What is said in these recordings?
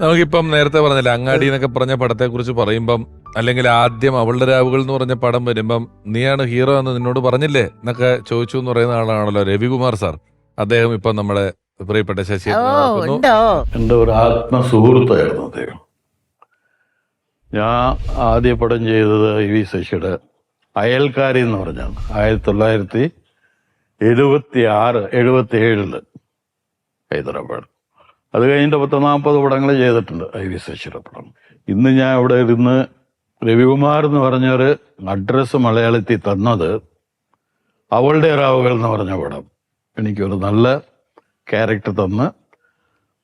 നമുക്കിപ്പം നേരത്തെ പറഞ്ഞില്ല അങ്ങാടി എന്നൊക്കെ പറഞ്ഞ പടത്തെ കുറിച്ച് പറയുമ്പം അല്ലെങ്കിൽ ആദ്യം അവളുടെ രാവുകൾ എന്ന് പറഞ്ഞ പടം വരുമ്പം നീയാണ് ഹീറോ എന്ന് നിന്നോട് പറഞ്ഞില്ലേ എന്നൊക്കെ ചോദിച്ചു എന്ന് പറയുന്ന ആളാണല്ലോ രവികുമാർ സാർ. അദ്ദേഹം ഇപ്പം നമ്മുടെ പ്രിയപ്പെട്ട ശശി എന്റെ എന്റെ ഒരു ആത്മസുഹൃത്തായിരുന്നു അദ്ദേഹം. ഞാൻ ആദ്യ പടം ചെയ്തത് ഇ വി ശശിയുടെ അയൽക്കാരി എന്ന് പറഞ്ഞാണ്. ആയിരത്തി തൊള്ളായിരത്തി എഴുപത്തി ആറ് എഴുപത്തി ഏഴിൽ ഹൈദരാബാദ്. അത് കഴിഞ്ഞിട്ട് പത്ത് നാൽപ്പത് പടങ്ങൾ ചെയ്തിട്ടുണ്ട്. ഐ വി ശശിയുടെ പടം. ഇന്ന് ഞാൻ ഇവിടെ ഇരുന്ന് രവികുമാർ എന്ന് പറഞ്ഞൊരു അഡ്രസ്സ് മലയാളത്തിൽ തന്നത് അവളുടെ രാവുകൾ എന്ന് പറഞ്ഞ പടം. എനിക്കൊരു നല്ല ക്യാരക്ടർ തന്ന്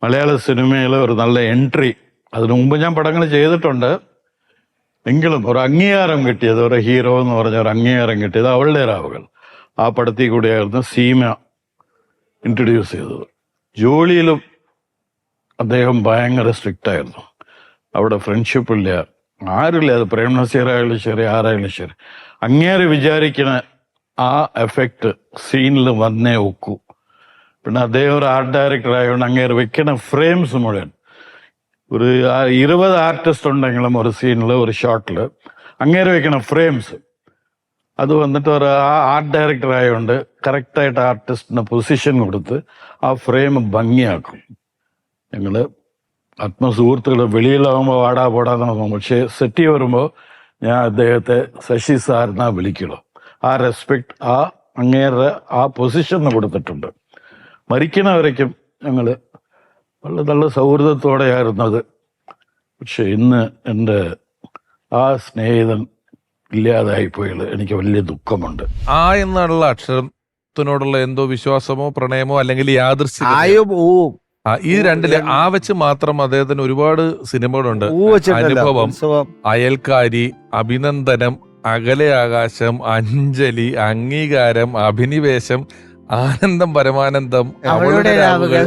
മലയാള സിനിമയിൽ ഒരു നല്ല എൻട്രി. അതിനു മുമ്പ് ഞാൻ പടങ്ങൾ ചെയ്തിട്ടുണ്ട്. എങ്കിലും ഒരു അംഗീകാരം കിട്ടിയത് ഒരു ഹീറോ എന്ന് പറഞ്ഞ ഒരു അംഗീകാരം കിട്ടിയത് അവളുടെ രാവുകൾ ആ പടത്തിൽ കൂടിയായിരുന്നു സീമ ഇൻട്രൊഡ്യൂസ് ചെയ്തത്. ജോലിയിലും അദ്ദേഹം ഭയങ്കര സ്ട്രിക്റ്റ് ആയിരുന്നു. അവിടെ ഫ്രണ്ട്ഷിപ്പ് ഇല്ല. ആരുമില്ല. അത് പ്രേം നസീർ ശരി ആരായാലും ശരി. അങ്ങേരെ വിചാരിക്കുന്ന ആ എഫക്റ്റ് സീനിൽ വന്നേ ഒക്കൂ. പിന്നെ അദ്ദേഹം ഒരു ആർട്ട് ഡയറക്ടർ ആയതുകൊണ്ട് അങ്ങേര് വെക്കുന്ന ഫ്രെയിംസ് മുഴുവൻ. ഒരു ഇരുപത് ആർട്ടിസ്റ്റ് ഉണ്ടെങ്കിലും ഒരു സീനിൽ ഒരു ഷോട്ടിൽ അങ്ങേര് വെക്കുന്ന ഫ്രെയിംസ് അത് വന്നിട്ട് ഒരു ആ ആർട്ട് ഡയറക്ടർ ആയതുകൊണ്ട് കറക്റ്റായിട്ട് ആർട്ടിസ്റ്റിന് പൊസിഷൻ കൊടുത്ത് ആ ഫ്രെയിം ഭംഗിയാക്കും. ഞങ്ങൾ ആത്മസുഹൃത്തുക്കൾ വെളിയിലാകുമ്പോൾ വാടാ പോടാന്നാണ് തോന്നുന്നത്. പക്ഷേ സെറ്റ് വരുമ്പോൾ ഞാൻ അദ്ദേഹത്തെ ശശി സാറിനാ വിളിക്കുള്ളൂ ആ റെസ്പെക്ട് ആ അങ്ങേരുടെ ആ പൊസിഷൻ കൊടുത്തിട്ടുണ്ട്. മരിക്കണവരേക്കും ഞങ്ങൾ വളരെ നല്ല സൗഹൃദത്തോടെയായിരുന്നത്. പക്ഷെ ഇന്ന് എന്റെ ആ സ്നേഹിതൻ ഇല്ലാതായി പോയത് എനിക്ക് വലിയ ദുഃഖമുണ്ട്. ആ എന്നുള്ള അക്ഷരത്തിനോടുള്ള എന്തോ വിശ്വാസമോ പ്രണയമോ അല്ലെങ്കിൽ യാദൃശ്യ ആയോ പോവും ഈ രണ്ടിൽ ആ വെച്ച് മാത്രം അദ്ദേഹത്തിന് ഒരുപാട് സിനിമകളുണ്ട്. അനുഭവം അയൽക്കാരി അഭിനന്ദനം അകലെ ആകാശം അഞ്ജലി അംഗീകാരം അഭിനിവേശം ആനന്ദം പരമാനന്ദം അവളുടെ രാവുകൾ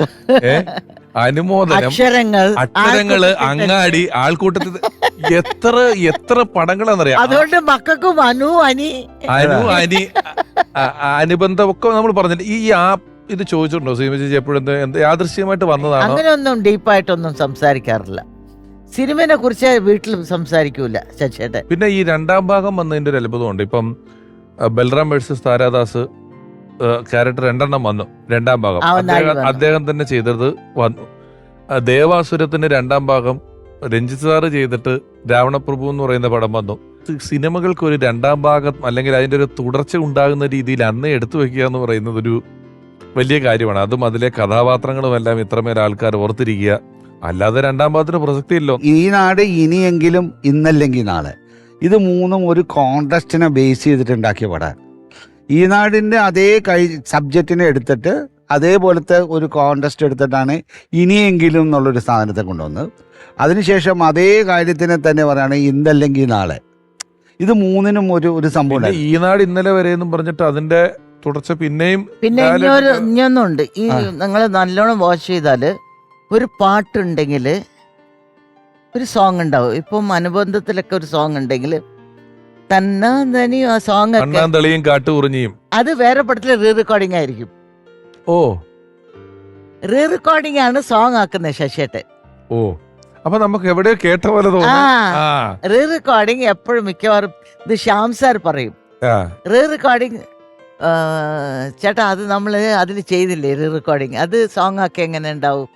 അനുമോദനം അക്ഷരങ്ങൾ അക്ഷരങ്ങൾ അങ്ങാടി ആൾക്കൂട്ടത്തിൽ എത്ര എത്ര പടങ്ങളാന്നറിയാം അതുകൊണ്ട് മക്കൾക്കും അനു അനി. അനു അനി അ- അ- അനുബന്ധം ഒക്കെ നമ്മൾ പറഞ്ഞില്ല ഈ ആ ഇത് ചോദിച്ചിട്ടുണ്ടോ? സീമ ചേച്ചി എപ്പോഴും യാദൃശ്യമായിട്ട് വന്നതാണ്? അങ്ങനെയൊന്നും ഡീപ്പായിട്ടൊന്നും സംസാരിക്കാറില്ല. സിനിമനെ കുറിച്ച് വീട്ടിൽ സംസാരിക്കൂല ശശിയേട്ടൻ. പിന്നെ ഈ രണ്ടാം ഭാഗം വന്നതിന്റെ ഒരു അത്ഭുതമുണ്ട്. ഇപ്പം ബൽറാം വേഴ്സസ് താരാദാസ് ക്യാരക്ടർ രണ്ടെണ്ണം വന്നു രണ്ടാം ഭാഗം. അദ്ദേഹം തന്നെ ചെയ്തത് വന്നു. ദേവാസുരത്തിന്റെ രണ്ടാം ഭാഗം രഞ്ജിത്ത് സാറ് ചെയ്തിട്ട് രാവണപ്രഭു എന്ന് പറയുന്ന പടം വന്നു. സിനിമകൾക്ക് ഒരു രണ്ടാം ഭാഗം അല്ലെങ്കിൽ അതിന്റെ ഒരു തുടർച്ച ഉണ്ടാകുന്ന രീതിയിൽ അന്നേ എടുത്തു വെക്കുക എന്ന് പറയുന്നത് ഒരു വലിയ കാര്യമാണ്. അതും അതിലെ കഥാപാത്രങ്ങളും എല്ലാം ഇത്രമേൽ ആൾക്കാർ ഓർത്തിരിക്കുക. അല്ലാതെ രണ്ടാം ഭാഗത്തിന് പ്രസക്തി ഇല്ലോ ഈ നാട് ഇനിയെങ്കിലും ഇന്നല്ലെങ്കിൽ നാളെ. ഇത് മൂന്നും ഒരു കോൺടസ്റ്റിനെ ബേസ് ചെയ്തിട്ട് ഉണ്ടാക്കിയ പടം. ഈ നാടിന്റെ അതേ കൈ സബ്ജക്റ്റിനെ എടുത്തിട്ട് അതേപോലത്തെ ഒരു കോൺടസ്റ്റ് എടുത്തിട്ടാണ് ഇനിയെങ്കിലും എന്നുള്ളൊരു സാധനത്തെ കൊണ്ടുവന്നത്. അതിനുശേഷം അതേ കാര്യത്തിനെ തന്നെ പറയുകയാണ് ഇന്നല്ലെങ്കിൽ നാളെ. ഇത് മൂന്നിനും ഒരു ഒരു സംഭവം ഈ നാട് ഇന്നലെ വരെ എന്നും പറഞ്ഞിട്ട് അതിന്റെ തുടർച്ച പിന്നെയും പിന്നെ ഇനിയൊരു ഇനിയൊന്നുണ്ട്. ഈ. നിങ്ങൾ നല്ലോണം വാഷ് ചെയ്താൽ ഒരു പാട്ടുണ്ടെങ്കിൽ ഒരു സോങ് ഉണ്ടാവും. ഇപ്പം അനുബന്ധത്തിലൊക്കെ ഒരു സോങ് ഉണ്ടെങ്കിൽ തന്നെ തനി ആ സോങ് ഒക്കെ അണ്ണാൻ അത് വേറെ പടത്തിലെ റീ റെക്കോർഡിംഗ് ആയിരിക്കും. ഓ. റീ റെക്കോർഡിംഗ് ആണ് സോങ് ആക്കുന്നത് ശശിയേട്ടൻ. ഓ. അപ്പൊ നമുക്ക് എവിടെയോ കേട്ട പോലെ റീ റെക്കോർഡിംഗ് എപ്പോഴും മിക്കവാറും ഇത് ശ്യാം സാർ പറയും. റീ റെക്കോർഡിംഗ് ചേട്ടാ അത് നമ്മൾ അതിൽ ചെയ്തില്ലേ റീ റെക്കോർഡിങ് അത് സോങ് ഒക്കെ എങ്ങനെ ഉണ്ടാവും?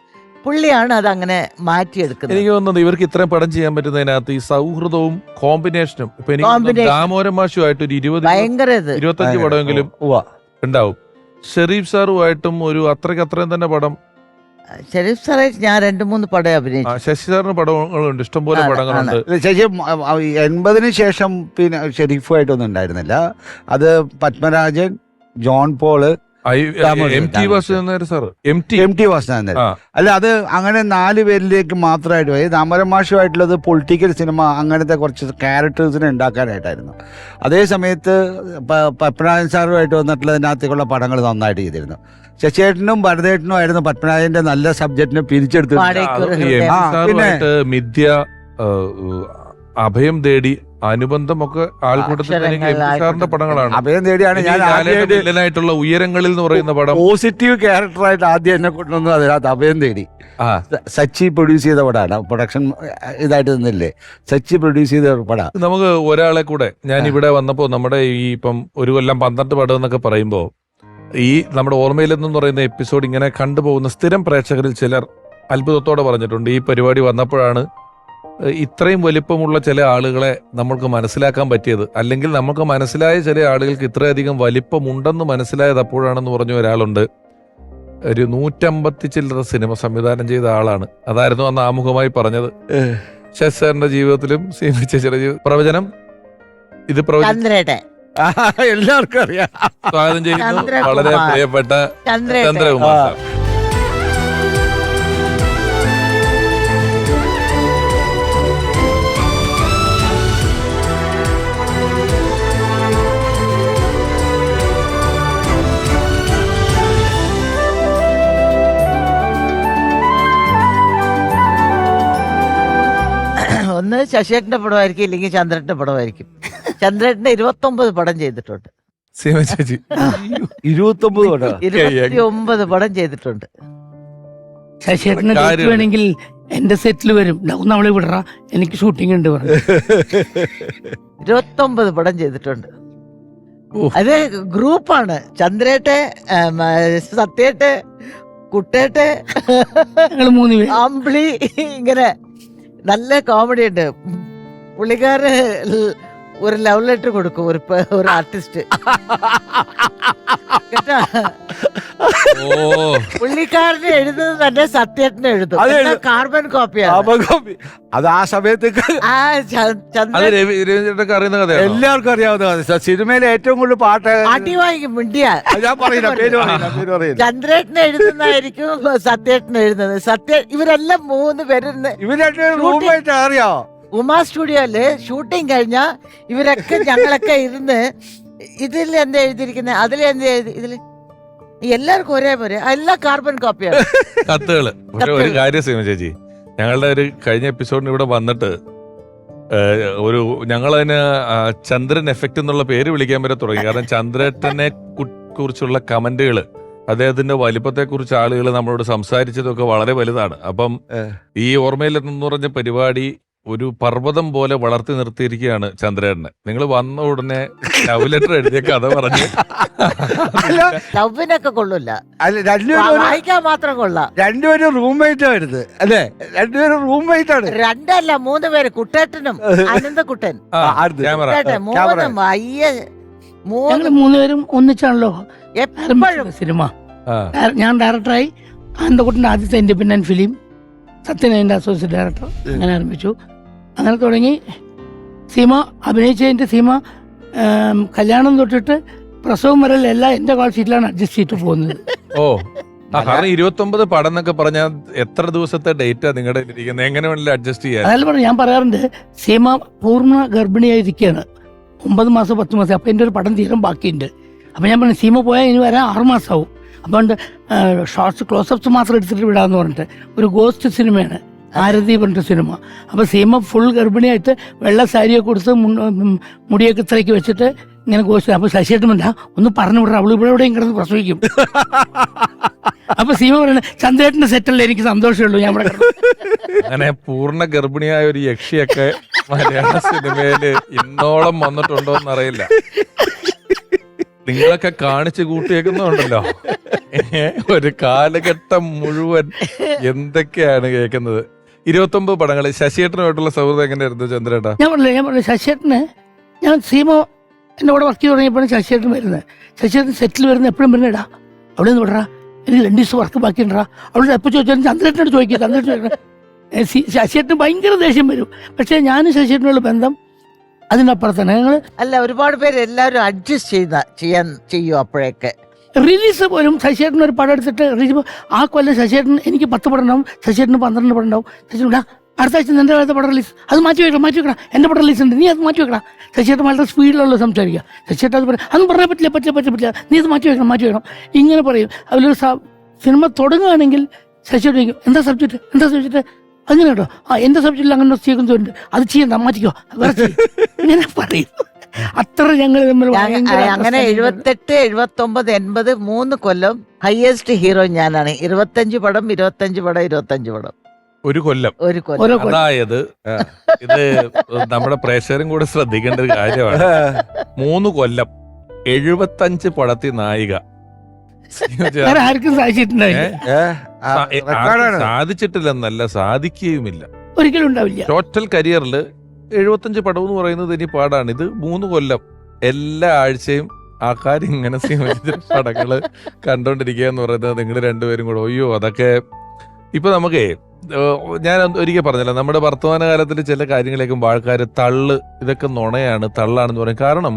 പുള്ളിയാണ് അത് അങ്ങനെ മാറ്റിയെടുക്കുന്നത്. എനിക്ക് തോന്നുന്നത് ഇവർക്ക് ഇത്രയും പടം ചെയ്യാൻ പറ്റുന്നതിനകത്ത് ഈ സൗഹൃദവും കോമ്പിനേഷനും ഇപ്പൊ എനിക്ക് മാഷുമായിട്ട് ഒരു ഇരുപത് ഭയങ്കര ഇത്. ഇരുപത്തഞ്ച് പടമെങ്കിലും. ഉണ്ടാവും. ഷെരീഫ് സാറുമായിട്ടും ഒരു അത്രയ്ക്ക് അത്രയും തന്നെ പടം ഷെരീഫ് സാറേ ഞാൻ രണ്ട് മൂന്ന് പടം ആ, അഭിനയിച്ചു. ശശി സാറിന് പടങ്ങളുണ്ട് ഇഷ്ടംപോലെ പടങ്ങളുണ്ട്. ശശി അ- എൺപതിന് ശേഷം പിന്നെ ഷെരീഫുമായിട്ടൊന്നും ഉണ്ടായിരുന്നില്ല. അത് Padmarajan John Paul M T Damodaran. Vasudevan sir M T. M T Vasanathan അല്ല അത് അങ്ങനെ നാല് പേരിലേക്ക് മാത്രമായിട്ട് പോയി. ദാമരമാഷുമായിട്ടുള്ളത് പൊളിറ്റിക്കൽ സിനിമ അങ്ങനത്തെ കുറച്ച് ക്യാരക്ടേഴ്സിനെ ഉണ്ടാക്കാനായിട്ടായിരുന്നു. അതേ സമയത്ത് പത്മനാഭൻ സാറുമായിട്ട് വന്നിട്ടുള്ളതിനകത്തേക്കുള്ള പടങ്ങൾ നന്നായിട്ട് ചെയ്തിരുന്നു. ശശിയേട്ടനും ഭരതേട്ടനും ആയിരുന്നു പത്മനാഭന്റെ നല്ല സബ്ജക്റ്റിനെ പിരിച്ചെടുത്ത് പിന്നെ മിഥ്യ അഭയം തേടി അനുബന്ധമൊക്കെ ആൾക്കൂട്ടത്തിൽ സാറിന്റെ. പടങ്ങളാണ്. അഭയം തേടിയാണ് ഞാൻ ഉയരങ്ങളിൽ എന്ന് പറയുന്ന പടം. പോസിറ്റീവ് ക്യാരക്ടറായിട്ട് ആദ്യം എന്നെ കൊണ്ടുവന്നത് അതിനകത്ത് അഭയം തേടി. സച്ചി പ്രൊഡ്യൂസ് ചെയ്ത പടമാണ് പ്രൊഡക്ഷൻ ഇതായിട്ട് നിന്നില്ലേ? സച്ചി പ്രൊഡ്യൂസ് ചെയ്ത പടം. നമുക്ക് ഒരാളെ കൂടെ ഞാൻ ഇവിടെ വന്നപ്പോ നമ്മുടെ ഈ ഇപ്പം ഒരു കൊല്ലം പന്ത്രണ്ട് പടം എന്നൊക്കെ പറയുമ്പോ ഈ നമ്മുടെ ഓർമ്മയിലെന്ന് പറയുന്ന എപ്പിസോഡ് ഇങ്ങനെ കണ്ടുപോകുന്ന സ്ഥിരം പ്രേക്ഷകരിൽ ചിലർ അത്ഭുതത്തോടെ പറഞ്ഞിട്ടുണ്ട്. ഈ പരിപാടി വന്നപ്പോഴാണ് ഇത്രയും വലിപ്പമുള്ള ചില ആളുകളെ നമ്മൾക്ക് മനസ്സിലാക്കാൻ പറ്റിയത്. അല്ലെങ്കിൽ നമുക്ക് മനസ്സിലായ ചില ആളുകൾക്ക് ഇത്രയധികം വലിപ്പമുണ്ടെന്ന് മനസ്സിലായത് അപ്പോഴാണെന്ന് പറഞ്ഞ ഒരാളുണ്ട്. ഒരു നൂറ്റമ്പത്തി ചില്ലറ സിനിമ സംവിധാനം ചെയ്ത ആളാണ്. അതായിരുന്നു അന്ന് ആമുഖമായി പറഞ്ഞത്. ശശി സാറിന്റെ ജീവിതത്തിലും സീമിച്ച ചേച്ചിയുടെ ജീവിത പ്രവചനം? ഇത് പ്രവചനം എല്ലാവർക്കും അറിയാം. സ്വാഗതം ചെയ്യുന്നു. വളരെ പ്രിയപ്പെട്ട ചന്ദ്രകുമാർ. സാർ. ഒന്ന് ശശിയേട്ടന്റെ പടമായിരിക്കും ഇല്ലെങ്കിൽ ചന്ദ്രന്റെ പടമായിരിക്കും. ചന്ദ്രേട്ടന്റെ ഇരുപത്തി ഒമ്പത് പടം ചെയ്തിട്ടുണ്ട്. സീമ ചേച്ചി. ഇരുപത്തി ഒമ്പത് പടം? ഇരുപത്തി ഒമ്പത് പടം ചെയ്തിട്ടുണ്ട്. ശശിയേട്ടനെ. ഡേറ്റ് വേണമെങ്കിൽ എന്റെ സെറ്റിൽ വരും. "ദാ ഒന്ന് അവളെ വിടറ. എനിക്ക് ഷൂട്ടിംഗ് ഉണ്ട് പറഞ്ഞു. ഇരുപത്തി ഒമ്പത് പടം ചെയ്തിട്ടുണ്ട്. അത് ഗ്രൂപ്പാണ്. ചന്ദ്രേട്ടെ സത്യേട്ടെ കുട്ടേട്ടെ ഞങ്ങൾ മൂന്ന് പേര്. അമ്പിളി ഇങ്ങനെ നല്ല കോമഡി ഉണ്ട്. പുള്ളിക്കാരന് ഒരു ലവ് ലെറ്റർ കൊടുക്കും ഒരു ഒരു ആർട്ടിസ്റ്റ് കേട്ടാ? ഓ. പുള്ളിക്കാരന് എഴുതുന്നത് തന്നെ സത്യേട്ടന് എഴുതും. അത് എന്നാ കാർബൺ കോപ്പിയാണ് അപകോപി. അത് ആ സമയത്തേക്ക് ആ ച- അത് ചന്ദ്രൻ രവി രവീന്ദ്രനൊക്കെ അറിയുന്ന കഥയാണ്? എല്ലാവർക്കും അറിയാവുന്ന കഥ. സിനിമയിലെ ഏറ്റവും കൂടുതൽ പാട്ട് അടി വാങ്ങിക്കും മിണ്ടിയ. അത് ഞാൻ പറയില്ല പേര് പറയില്ല പേര് പറയില്ല. ചന്ദ്രേട്ടന് എഴുതുന്നതായിരിക്കും സത്യേട്ടന് എഴുതുന്നത്. സത്യ ഇവരെല്ലാം മൂന്ന് പേരുന്ന് ഇവർ രണ്ടുപേരും റൂമായിട്ട് അറിയാവോ ഉമാ സ്റ്റുഡിയോയിൽ ഷൂട്ടിംഗ് കഴിഞ്ഞ ഇവരൊക്കെ ഞങ്ങളൊക്കെ ഇരുന്ന് ഇതിൽ എന്താ എഴുതിയിരിക്കുന്നത് അതിൽ എന്താ എഴുതി ഇതിൽ എല്ലാവർക്കും ഒരേപോലെ എല്ലാം കാർബൺ കോപ്പിയാണ് കത്തുകൾ. പക്ഷെ ഒരു കാര്യം സീമ ചേച്ചി ഞങ്ങളുടെ ഒരു കഴിഞ്ഞ എപ്പിസോഡിന് ഇവിടെ വന്നിട്ട് ഏഹ്, ഒരു ഞങ്ങളതിന് ആ, ചന്ദ്രൻ എഫക്റ്റ് എന്നുള്ള പേര് വിളിക്കാൻ വരെ തുടങ്ങി. കാരണം ചന്ദ്രനെ കു- കുറിച്ചുള്ള കമന്റുകൾ അദ്ദേഹത്തിന്റെ വലിപ്പത്തെ കുറിച്ച് ആളുകൾ നമ്മളോട് സംസാരിച്ചതൊക്കെ വളരെ വലുതാണ്. അപ്പം ഈ ഈ ഓർമ്മയിലെന്ന് പറഞ്ഞ പരിപാടി ഒരു പർവതം പോലെ വളർത്തി നിർത്തിയിരിക്കുകയാണ് ചന്ദ്രേട്ടനെ. നിങ്ങൾ വന്ന ഉടനെ ലവ് ലെറ്റർ എഴുതിയ കഥ പറഞ്ഞു അല്ല ലവിനൊക്കെ കൊള്ളൂല. അല്ല രണ്ടുപേരും വായിക്കാൻ മാത്രം കൊള്ളാം. രണ്ടുപേരും റൂംമേറ്റ് ആയിരുന്നു അല്ലേ? രണ്ടുപേരും റൂംമേറ്റ് ആണ്. രണ്ടല്ല മൂന്ന് പേര്. കുട്ടേട്ടനും അനന്തകുട്ടൻ. കുട്ടേട്ടൻ മൂന്ന് മൂന്ന് മൂന്നുപേരും ഒന്നിച്ചാണല്ലോ എപ്പോഴും. സിനിമ. ഞാൻ ഡയറക്ടറായി. ആനന്ദക്കുട്ടന്റെ ആദ്യത്തെ ഇൻഡിപെൻഡന്റ് ഫിലിം സത്യൻ അതിന്റെ അസോസിയേറ്റ് ഡയറക്ടർ അങ്ങനെ ആരംഭിച്ചു. അങ്ങനെ തുടങ്ങി. സീമ അഭിനയിച്ചതിന്റെ സീമ കല്യാണം തൊട്ടിട്ട് പ്രസവം വരെ എല്ലാം എന്റെ കാൾ ഷീറ്റിലാണ് അഡ്ജസ്റ്റ് ചെയ്തിട്ട് പോകുന്നത്. ഓ കാരണം ഇരുപത്തി ഒമ്പത് പടം എന്നൊക്കെ പറഞ്ഞാൽ എത്ര ദിവസത്തെ ഡേറ്റ് നിങ്ങളുടെ ഇരിക്കുന്നത്? എങ്ങനെ വേണമെങ്കിലും അഡ്ജസ്റ്റ് ചെയ്യാൻ. അതായത് പറഞ്ഞു ഞാൻ പറയാറുണ്ട് സീമ പൂർണ ഗർഭിണിയായിരിക്കുകയാണ് ഒമ്പത് മാസം പത്ത് മാസം അപ്പം എന്റെ ഒരു പടം തീരം ബാക്കിയുണ്ട്. അപ്പം ഞാൻ പറഞ്ഞു സീമ പോയാൽ ഇനി വരാൻ ആറ് മാസമാവും അപ്പം ഷോർട്സ് ക്ലോസപ്സ് മാത്രം എടുത്തിട്ട് വിടാന്ന് പറഞ്ഞിട്ട് ഒരു ഗോസ്റ്റ് സിനിമയാണ് ആരതി പറഞ്ഞിട്ട് സിനിമ. അപ്പോൾ സീമ ഫുൾ ഗർഭിണിയായിട്ട് വെള്ള സാരിയൊക്കെ കൊടുത്ത് മുടിയൊക്കെ ഇത്രയ്ക്ക് വെച്ചിട്ട് ഇങ്ങനെ കോശ അപ്പോൾ ശശിയേട്ടൻ ഒന്ന് പറഞ്ഞു വിടാം അവൾ ഇവിടെ എവിടെയും കിടന്ന് പ്രസവിക്കും. അപ്പൊ സീമ പറയുന്നത് ചന്ദ്രേട്ടന്റെ സെറ്റല്ലേ എനിക്ക് സന്തോഷമുള്ളൂ ഞാൻ ഇവിടെ അങ്ങനെ പൂർണ ഗർഭിണിയായ ഒരു യക്ഷിയൊക്കെ മലയാള സിനിമയിൽ ഇന്നോളം വന്നിട്ടുണ്ടോ എന്നറിയില്ല. നിങ്ങളൊക്കെ കാണിച്ചു കൂട്ടിയേക്കുന്നുണ്ടല്ലോ ഒരു കാലഘട്ടം മുഴുവൻ എന്തൊക്കെയാണ് കേൾക്കുന്നത്? ഇരുപത്തി ഒമ്പത് പടങ്ങൾ ശശിയേട്ടനുമായിട്ടുള്ള സൗഹൃദം എങ്ങനെയായിരുന്നു ചന്ദ്രേട്ടാ? ഞാൻ പറഞ്ഞില്ല ഞാൻ പറഞ്ഞു ശശിയേട്ടന് ഞാൻ സീമോ എന്റെ കൂടെ വർക്ക് ചെയ്ത് തുടങ്ങിയപ്പോഴും ശശിയേട്ടൻ വരുന്നത്. ശശിയേട്ടൻ സെറ്റിൽ വരുന്നത് എപ്പോഴും വരുന്നടാ. അവിടെ നിന്ന് വിടറാ. എനിക്ക് രണ്ട് ദിവസം വർക്ക് ബാക്കിയുണ്ടാ അവിടെ എപ്പോൾ ചോദിച്ചാലും ചന്ദ്രേട്ടനോട് ചോദിക്കുക ചന്ദ്രേട്ടൻ ശശിയേട്ടൻ ശശിയേട്ടന് ഭയങ്കര ദേഷ്യം വരും. പക്ഷേ ഞാനും ശശിയേട്ടനുള്ള ബന്ധം അതിനപ്പുറത്താണ്. ഞങ്ങൾ അല്ല ഒരുപാട് പേര് എല്ലാവരും അഡ്ജസ്റ്റ് ചെയ്യുന്ന ചെയ്യാൻ ചെയ്യും അപ്പോഴൊക്കെ? റിലീസ് പോലും ശശിയേട്ടൻ ഒരു പടം എടുത്തിട്ട് റിലീസ് ആ കൊല്ലം ശശിയേട്ടൻ എനിക്ക് പത്ത് പടം ഉണ്ടാവും ശശിയേട്ടന് പന്ത്രണ്ട് പടം ഉണ്ടാവും. ശശിയേട്ടൻ "ഡാ, അടുത്ത ആഴ്ച നിന്റെ അടുത്ത പടം റിലീസ് അത് മാറ്റി വെക്കണം മാറ്റി വെക്കണം എന്റെ പടം റിലീസ് ഉണ്ട്. നീ അത് മാറ്റി വെക്കണം ശശിയേട്ടൻ വളരെ സ്പീഡിലുള്ള സംസാരിക്കുക. ശശിയേട്ടൻ അത് പറയും അതൊന്നും പറയാൻ പറ്റില്ല പറ്റില്ല പറ്റില്ല പറ്റില്ല. നീ അത് മാറ്റി വെക്കണം മാറ്റി വെക്കണം. ഇങ്ങനെ പറയും. അതിലൊരു സിനിമ തുടങ്ങുകയാണെങ്കിൽ ശശിയോട്ട് ചോദിക്കും എന്താ സബ്ജക്റ്റ് എന്താ സബ്ജക്റ്റ് അങ്ങനെ കേട്ടോ. ആ എന്റെ സബ്ജക്റ്റിൽ അങ്ങനെ ചെയ്യുന്നുണ്ട് അത് ചെയ്യണ്ട മാറ്റിക്കോ. ഇങ്ങനെ പറയും. അത്ര ഞങ്ങൾ തമ്മിൽ അങ്ങനെ. എഴുപത്തെട്ട് എഴുപത്തി ഒമ്പത് എൺപത് മൂന്ന് കൊല്ലം ഹയസ്റ്റ് ഹീറോ ഞാനാണ്. ഇരുപത്തഞ്ച് പടം ഇരുപത്തഞ്ച് പടം ഇരുപത്തഞ്ച് പടം. ഒരു കൊല്ലം. ഒരു കൊല്ലം. അതായത് ഇത് നമ്മുടെ പ്രേക്ഷകരും കൂടെ ശ്രദ്ധിക്കേണ്ട ഒരു കാര്യമാണ്. മൂന്ന് കൊല്ലം എഴുപത്തഞ്ച് പടത്തി നായിക. ആർക്കും സാധിച്ചിട്ടില്ല സാധിച്ചിട്ടില്ലെന്നല്ല സാധിക്കുകയുമില്ല. ഒരിക്കലും ഉണ്ടാവില്ല. ടോട്ടൽ കരിയറിൽ എഴുപത്തഞ്ച് പടം എന്ന് പറയുന്നത് ഇനി പാടാണ്. ഇത് മൂന്ന് കൊല്ലം എല്ലാ ആഴ്ചയും ആൾക്കാർ ഇങ്ങനെ സിനിമ പടങ്ങൾ കണ്ടോണ്ടിരിക്കുക എന്ന് പറയുന്നത് നിങ്ങൾ രണ്ടുപേരും കൂടെ. അയ്യോ അതൊക്കെ ഇപ്പൊ നമുക്കേ ഞാൻ ഒരിക്കൽ പറഞ്ഞല്ലോ നമ്മുടെ വർത്തമാന കാലത്തിൽ ചില കാര്യങ്ങളേക്കും ആൾക്കാർ തള്ള് ഇതൊക്കെ നുണയാണ് തള്ളാണെന്ന് പറയും. കാരണം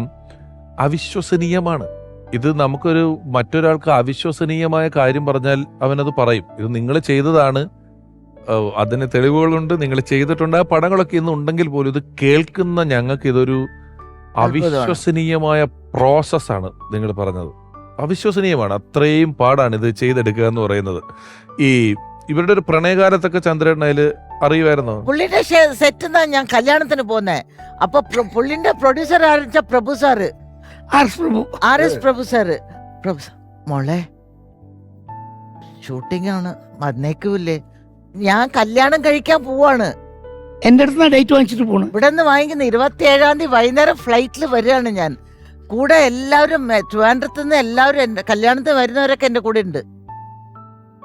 അവിശ്വസനീയമാണ്. ഇത് നമുക്കൊരു മറ്റൊരാൾക്ക് അവിശ്വസനീയമായ കാര്യം പറഞ്ഞാൽ അവനത് പറയും. ഇത് നിങ്ങൾ ചെയ്തതാണ് അതിന് തെളിവുകളുണ്ട് നിങ്ങൾ ചെയ്തിട്ടുണ്ട്. ആ പടങ്ങളൊക്കെ ഇന്ന് ഉണ്ടെങ്കിൽ പോലും ഇത് കേൾക്കുന്ന ഞങ്ങൾക്ക് ഇതൊരു അവിശ്വസനീയമായ പ്രോസസ്സാണ് നിങ്ങൾ പറഞ്ഞത്. അവിശ്വസനീയമാണ്. അത്രയും പാടാണ് ഇത് ചെയ്തെടുക്കുക എന്ന് പറയുന്നത്. ഈ ഇവരുടെ ഒരു പ്രണയകാലത്തൊക്കെ ചന്ദ്രൻ അതിൽ അറിയുമായിരുന്നോ? പുള്ളിന്റെ സെറ്റ് ഞാൻ കല്യാണത്തിന് പോന്നെ. അപ്പൊ പുള്ളിന്റെ പ്രൊഡ്യൂസർ ആരംഭിച്ച Prabhu sir R S Prabhu. R S Prabhu sir Prabhu sir മോളെ ഷൂട്ടിംഗ് ആണ്. വന്നേക്കൂല്ലേ ഞാൻ കല്യാണം കഴിക്കാൻ പോവാണ്. എന്റെ അടുത്ത് നിന്ന് ഡേറ്റ് വാങ്ങിച്ചിട്ട് പോണു. ഇവിടെ നിന്ന് വാങ്ങിക്കുന്ന ഇരുപത്തി ഏഴാം തീയതി വൈകുന്നേരം ഫ്ലൈറ്റിൽ വരികയാണ് ഞാൻ. കൂടെ എല്ലാവരും എ, ട്രിവാൻഡ്രത്ത് നിന്ന് എല്ലാവരും എന്റെ കല്യാണത്തിന് വരുന്നവരൊക്കെ എന്റെ കൂടെ ഉണ്ട്.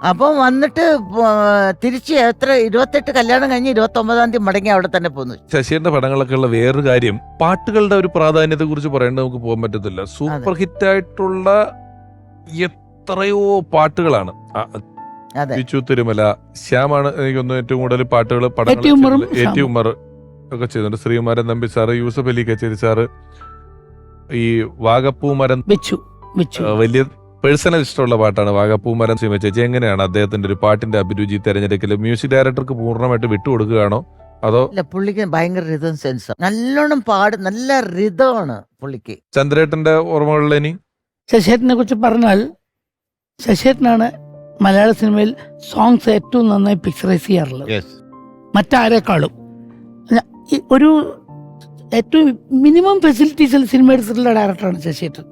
അപ്പം വന്നിട്ട് പോ- തിരിച്ച് എത്ര ഇരുപത്തെട്ട് കല്യാണം കഴിഞ്ഞ് ഇരുപത്തി ഒമ്പതാം തീയതി മടങ്ങി അവിടെ തന്നെ പോന്നു. ശശിയുടെ പടങ്ങളൊക്കെ ഉള്ള വേറൊരു കാര്യം പാട്ടുകളുടെ ഒരു പ്രാധാന്യത്തെ കുറിച്ച് പറയേണ്ട നമുക്ക് പോകാൻ പറ്റത്തില്ല. സൂപ്പർ ഹിറ്റ് ആയിട്ടുള്ള എത്രയോ പാട്ടുകളാണ്. ആ, ബിച്ചു തിരുമല ശ്യാമാണ് എനിക്കൊന്ന് ഏറ്റവും കൂടുതൽ പാട്ടുകൾ പടങ്ങൾ എ ടി ശ്യാമും. ഉമ്മർ ഒക്കെ ചെയ്തുണ്ട് ശ്രീകുമാരൻ നമ്പി സാറ് യൂസഫ് അലി കച്ചേരി സാറ് ഈ വാഗപ്പൂ മരം വെച്ചു. വെച്ചു വലിയ പേഴ്സണൽ ഇഷ്ടമുള്ള പാട്ടാണ് വാഗപ്പൂ മരം സിനിമ ചേച്ചി. എങ്ങനെയാണ് അദ്ദേഹത്തിന്റെ ഒരു പാട്ടിന്റെ അഭിരുചി തെരഞ്ഞെടുക്കൽ മ്യൂസിക് ഡയറക്ടർക്ക് പൂർണമായിട്ട് വിട്ടുകൊടുക്കുകയാണോ? അതോ അല്ല പുള്ളിക്ക് ഭയങ്കര റിതം സെൻസ് നല്ലോണം പാട് നല്ല റിതമാണ് പുള്ളിക്ക്. ചന്ദ്രേട്ടന്റെ ഓർമ്മകളിൽ ഇനി? ശശേട്ടനെ കുറിച്ച് പറഞ്ഞാൽ ശശിയേട്ടനാണ് മലയാള സിനിമയിൽ സോങ്സ് ഏറ്റവും നന്നായി പിക്ചറൈസ് ചെയ്യാറുള്ളത്. മറ്റാരെക്കാളും. ഒരു ഏറ്റവും മിനിമം ഫെസിലിറ്റീസിൽ സിനിമ എടുത്തിട്ടുള്ള ഡയറക്ടറാണ് ശശിയേട്ടൻ.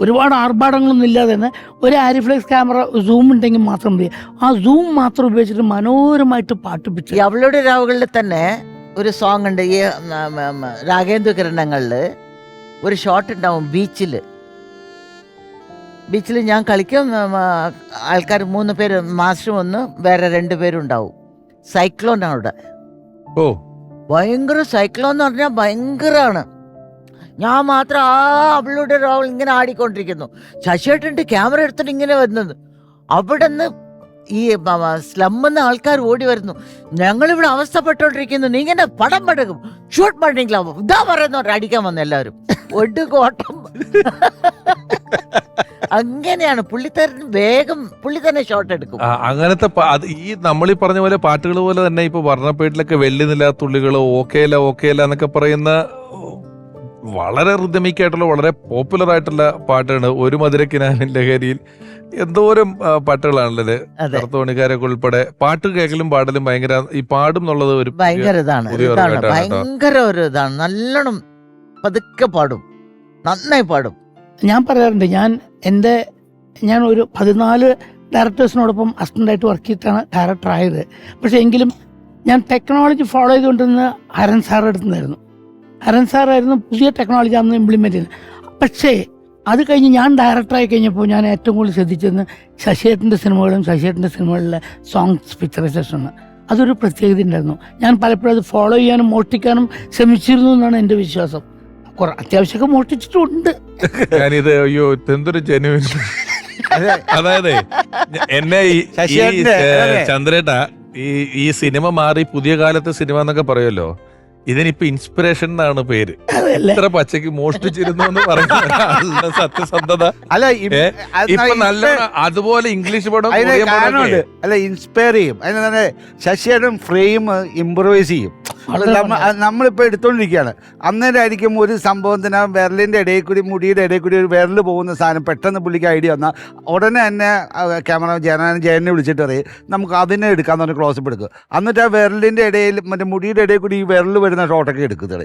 ഒരുപാട് ആർഭാടങ്ങളൊന്നും ഇല്ലാതെ തന്നെ ഒരു ആരിഫ്ലെക്സ് ക്യാമറ സൂം ഉണ്ടെങ്കിൽ മാത്രം മതി. ആ സൂം മാത്രം ഉപയോഗിച്ചിട്ട് മനോഹരമായിട്ട് പാട്ട് പിടിച്ചു അവളുടെ രാവുകളിൽ തന്നെ ഒരു സോങ് ഉണ്ട്. ഈ രാഗേന്ദ്ര കിരണങ്ങളിൽ ഒരു ഷോട്ട് ഉണ്ടാവും ബീച്ചിൽ ബീച്ചിൽ ഞാൻ കളിക്കും ആൾക്കാർ മൂന്ന് പേര് മാസ്റ്റർ ഒന്ന് വേറെ രണ്ട് പേരുണ്ടാവും സൈക്ലോൺ ആണ് അവിടെ. ഓ. ഭയങ്കര സൈക്ലോൺ എന്ന് പറഞ്ഞാൽ ഭയങ്കരമാണ്. ഞാൻ മാത്രം ആ അവളുടെ രാവൾ ഇങ്ങനെ ആടിക്കൊണ്ടിരിക്കുന്നു. ശശിയേട്ടന്റെ ക്യാമറ എടുത്തിട്ട് ഇങ്ങനെ വരുന്നത്. അവിടെ നിന്ന് ഈ സ്ലമ്മെന്ന് ആൾക്കാർ ഓടി വരുന്നു. ഞങ്ങളിവിടെ അവസ്ഥപ്പെട്ടോണ്ടിരിക്കുന്നു നീ ഇങ്ങനെ പടം പടക്കും. ഷൂട്ട് പണിക്കില്ല ഇതാ പറയുന്നവർ അടിക്കാൻ വന്നു എല്ലാവരും. ഒടുകോട്ടം അങ്ങനെയാണ്. പുള്ളിത്തരൻ വേഗം പുള്ളി തന്നെ ഷോട്ട് എടുക്കും. ആ, അങ്ങനത്തെ പ- അത് ഈ നമ്മൾ ഈ പറഞ്ഞ പോലെ പാട്ടുകൾ പോലെ തന്നെ ഇപ്പൊ വർണപ്പേട്ടിലൊക്കെ വെള്ളി നിലാത്തുള്ളികളോ ഓക്കേല ഓക്കേല എന്നൊക്കെ പറയുന്ന വളരെ ആയിട്ടുള്ള വളരെ പോപ്പുലർ ആയിട്ടുള്ള പാട്ടാണ് ഒരു മധുരക്കിനാവിൻ ലഹരിയിൽ. എന്തോരം ആ, പാട്ടുകളാണല്ലേ അതെ. കറുത്തോണിക്കാരൊക്കെ ഉൾപ്പെടെ പാട്ട് കേൾക്കലും പാടലും ഭയങ്കര ഈ പാടും എന്നുള്ളത് ഒരു ഭയങ്കര ഇതാണ്. പുതിയ ഒരു ഇതാണ്. കേട്ടാണ് കേട്ടോ. ഭയങ്കര ഒരു ഇതാണ്. നല്ലോണം പതുക്കെ പാടും. നന്നായി പാടും. ഞാൻ പറയാറുണ്ട് ഞാൻ എന്റെ ഞാൻ ഒരു പതിനാല് ഡയറക്ടേഴ്സിനോടൊപ്പം അസിസ്റ്റന്റായിട്ട് വർക്ക് ചെയ്തിട്ടാണ് ഡയറക്ടർ ആയത്. പക്ഷെ എങ്കിലും ഞാൻ ടെക്നോളജി ഫോളോ ചെയ്തുകൊണ്ടിരുന്ന ഹരൻ സാറിന്റെ അടുത്ത് നിന്നായിരുന്നു ഹരൻ സാറായിരുന്നു പുതിയ ടെക്നോളജി അന്ന് ഇംപ്ലിമെന്റ് ചെയ്യുന്നത് പക്ഷേ അത് കഴിഞ്ഞ് ഞാൻ ഡയറക്ടറായി കഴിഞ്ഞപ്പോൾ ഞാൻ ഏറ്റവും കൂടുതൽ ശ്രദ്ധിച്ചെന്ന് ശശിയേട്ടന്റെ സിനിമകളും ശശിയേട്ടന്റെ സിനിമകളിലെ സോങ്സ് പിക്ചറൈസേഷനാണ് അതൊരു പ്രത്യേകത ഉണ്ടായിരുന്നു. ഞാൻ പലപ്പോഴും അത് ഫോളോ ചെയ്യാനും മോഷ്ടിക്കാനും ശ്രമിച്ചിരുന്നു എന്നാണ് എന്റെ വിശ്വാസം. അത്യാവശ്യമൊക്കെ മോഷ്ടിച്ചിട്ടുണ്ട്. ഞാനിത് അയ്യോ എന്തൊരു ജനുവിൻ അതായത് എന്നെ ഈ ചന്ദ്രേട്ട ഈ ഈ സിനിമ മാറി പുതിയ കാലത്തെ സിനിമ എന്നൊക്കെ പറയുമല്ലോ. ഇതിനിപ്പോ ഇൻസ്പിറേഷൻ എന്നാണ് പേര്. അതല്ലേ? ഇത്ര പച്ചക്ക് മോഷ്ടിച്ചിരുന്നു എന്ന് പറയുന്നത് സത്യസന്ധത. അല്ല ഇപ്പൊ നല്ല അതുപോലെ ഇംഗ്ലീഷ് പടം അല്ല ഇൻസ്പയർ ചെയ്യും. അതിന് തന്നെ ഫ്രെയിം ഇമ്പ്രവൈസ് ചെയ്യും. വളരെ നമ്മ- നന്നായി. നമ്മളിപ്പോ എടുത്തോണ്ടിരിക്കുകയാണ്. അന്നേരമായിരിക്കും ഒരു സംഭവത്തിന് ആ വിരലിന്റെ ഇടയിൽ കൂടി മുടിയുടെ ഇടയിൽ കൂടി ഒരു വിരൽ പോകുന്ന സാധനം പെട്ടെന്ന് പുള്ളിക്ക് ഐഡിയ വന്നാൽ ഉടനെ തന്നെ ക്യാമറ ജയനാൻ ജയനെ വിളിച്ചിട്ട് പറയും നമുക്ക് അതിനെ എടുക്കാന്ന് പറഞ്ഞ് ക്ലോസപ്പ് എടുക്കും. എന്നിട്ട് ആ വിരലിന്റെ ഇടയിൽ മറ്റേ മുടിയുടെ ഇടയിൽ കൂടി ഈ വിരൽ വരുന്ന ഷോട്ടൊക്കെ എടുക്കുന്നത്